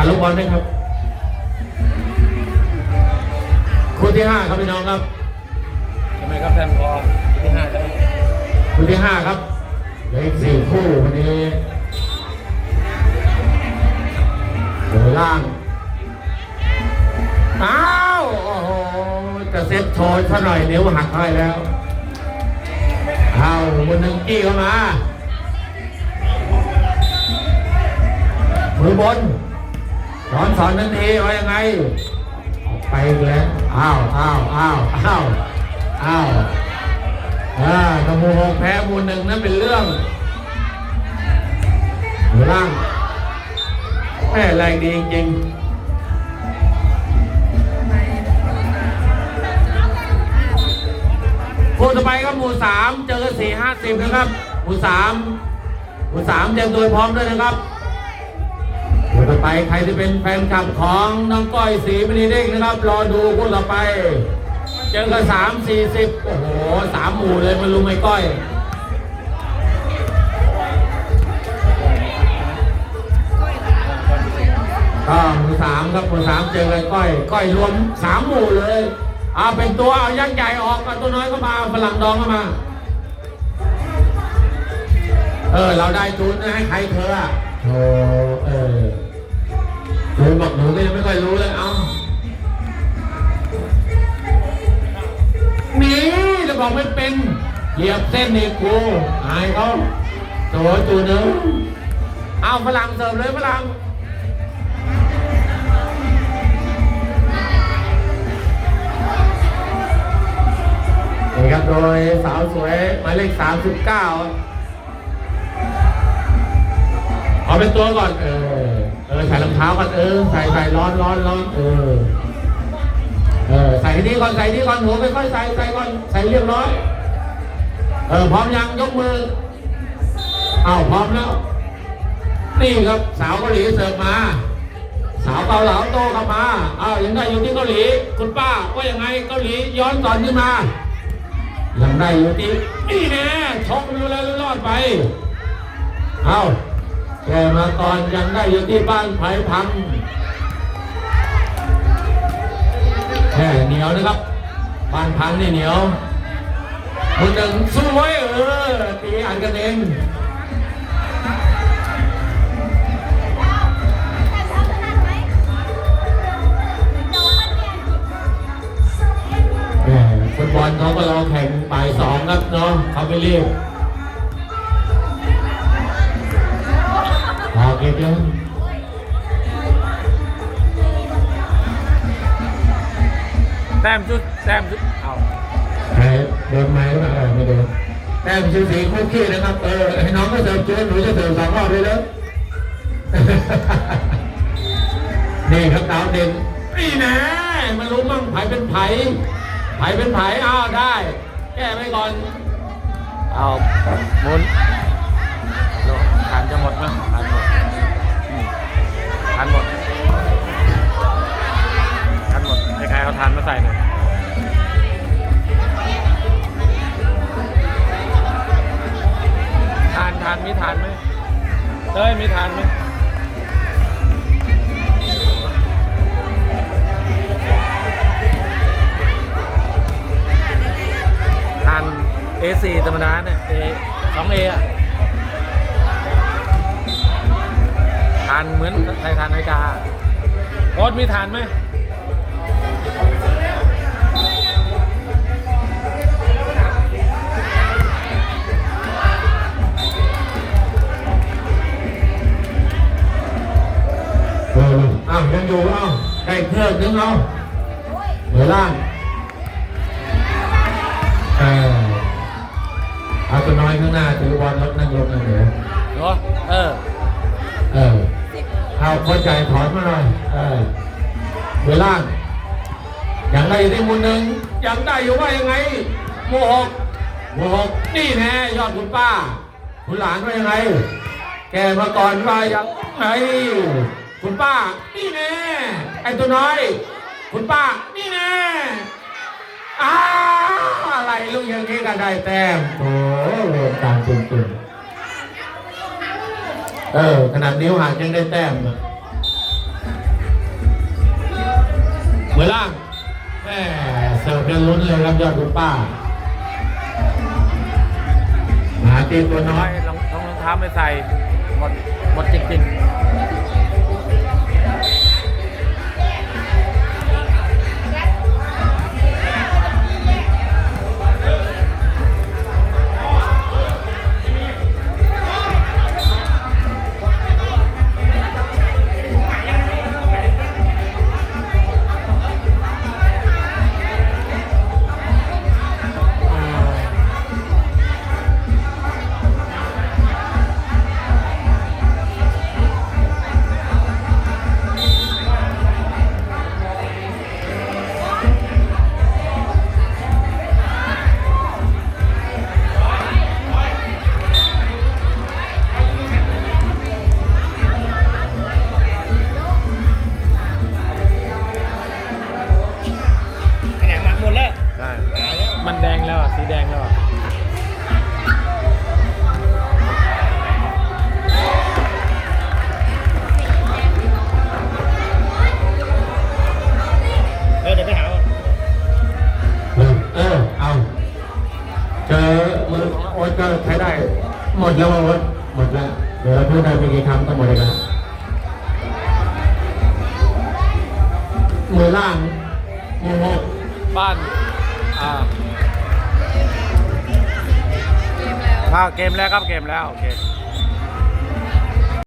การลูกบอลด้วยครับคู่ที่ห้าครับพี่น้องครับใช่ไหมครับแทนพอที่ห้าใช่ไหมคู่ที่ห้าครับเหลืออีกสี่คู่วันนี้เหลือล่างอ้าวโอ้โหจะเซ็ตโชว์ซะหน่อยนิ้วหักให้แล้วเอาบนหนึ่งกี้เข้ามามือบน สอนสอนทันทีว่ายังไง ไปแล้วอ้าวอ้าวอ้าวอ้าวอ้าวอ่ากระมูหกแพ้มูหนึ่งนั่นเป็นเรื่องร่างแม่แรงดีจริงคู่ต่อไปครับหมู่สามเจอสี่ห้าสิบนะครับ หมู่สามหมู่สามเตรียมตัวพร้อมด้วยนะครับ ไปใครที่เป็นแฟนคลับของน้องก้อยสีมณีเด้งนะครับ รอดูคู่ต่อไป เจอกันสามสี่สิบโอ้โหสามหมู่เลยมันลุมไอ้ก้อยก็หมู่สามครับหมู่สามเจอกันก้อย ก้อยรวมสามหมู่เลยเอาเป็นตัวเอายักษ์ใหญ่ออกเอาตัวน้อยเข้ามาฝรั่งดองเข้ามาเออ เราได้ทุนนะให้ใครเธออะโธ่เออ ทุนบอกหนูก็ยังไม่ค่อยรู้เลยเอ้าหนีจะบอกไม่เป็น เหยียบเส้นนี่กูอายเขาตัวจูเนื้อเอาฝรั่งเสิร์ฟเลยฝรั่งนี่ครับโดยสาวสวยหมายเลข39เอาเป็นตัวก่อนเออ อใส่รองเท้าก่อนเออใส่ใส่ร้อนร้อนร้อนเออเออใส่นี่ก่อนใส่นี่ก่อนหัวไม่ค่อยใส่ใส่ก่อนใส่เรียบร้อยเออพร้อมยังยกมือเอาพร้อมแล้ว นี่ครับสาวเกาหลีเสิร์ฟมา สาวเกาเหลาโตเข้ามาอ้าวยังได้อยู่ที่เกาหลีคุณป้าว่ายังไงเกาหลีย้อนสอนขึ้นมายังได้อยู่ที่นี่แน่ชกรู้แล้วรอดไปเอา แกมาก่อนยังได้อยู่ที่บ้านไผ่พังแค่เหนียวนะครับบ้านพังนี่เหนียวคนหนึ่งสู้ไว้เออตีอันกันเองแหม่ฟุตบอลเขาก็รอแข่งบ่ายสองครับเนาะเขาไม่รีบ เก็บยังแต้มชุดแต้มชุดเอาใครโดนไหมหรือเปล่าเออไม่โดนแต้มชื่อสีคู่ขี้นะครับ เออให้น้องก็เสิร์ฟจนหนูจะเสิร์ฟสองรอบเลยแล้วนี่ครับดาวเด่นนี่นะมันรู้มั่งไผเป็นไผไผเป็นไผอ้าวได้ แก้ไปก่อน เอาหมุนโลทานจะหมดมั้ยทานหมดอืมทานหมดทานหมดใครๆเขาทานมาใส่หน่อยทานทานมีทานไหมเต้ยมีทานไหมทาน A4 ธรรมดาเนี่ยานเหมือนไทยทานนาฬิกาโค้ดมีทานไหมเอออ้าวยังอยู่เอ้าได้เครื่องนึงเอาเหมือนล่างเออเอาตัวน้อยข้างหน้าถือบอลรถนั่งรถนั่งเดี๋ยวเหรอเออ เออ เอาคนใจถอนมาหน่อยเออเหมือนล่างยังได้อยู่ที่มุนหนึ่งยังได้อยู่ว่ายังไงโมหกโมหกนี่แน่ยอดคุณป้า คุณหลานว่ายังไง แกมาก่อนว่ายังไงคุณป้า นี่แน่ไอ้ตัวน้อย คุณป้า นี่แน่อ้าวอะไรลูกอย่างนี้กันได้แต้มโอ้โหตามจุนๆ เออ ขนาดนิ้วหักยังได้แต้มเหมือล่างแม่เสิร์ฟกันลุ้นเลยครับยอดคุณป้าหาตีตัวน้อยรองรองเท้าไม่ใส่หมดหมดจริงๆ แล้วอะสีแดงแล้วอะเออเดี๋ยวไปหาก่อนเออ เอา เจอมือโอ๊ตก็ใช้ได้ หมดแล้วโอ๊ตหมดแล้ว เดี๋ยวเราพูดได้ไม่กี่คำก็หมดเลยนะมือล่างมือหกบ้าน อ่า อ่าเกมแล้วครับเกมแล้วโอเค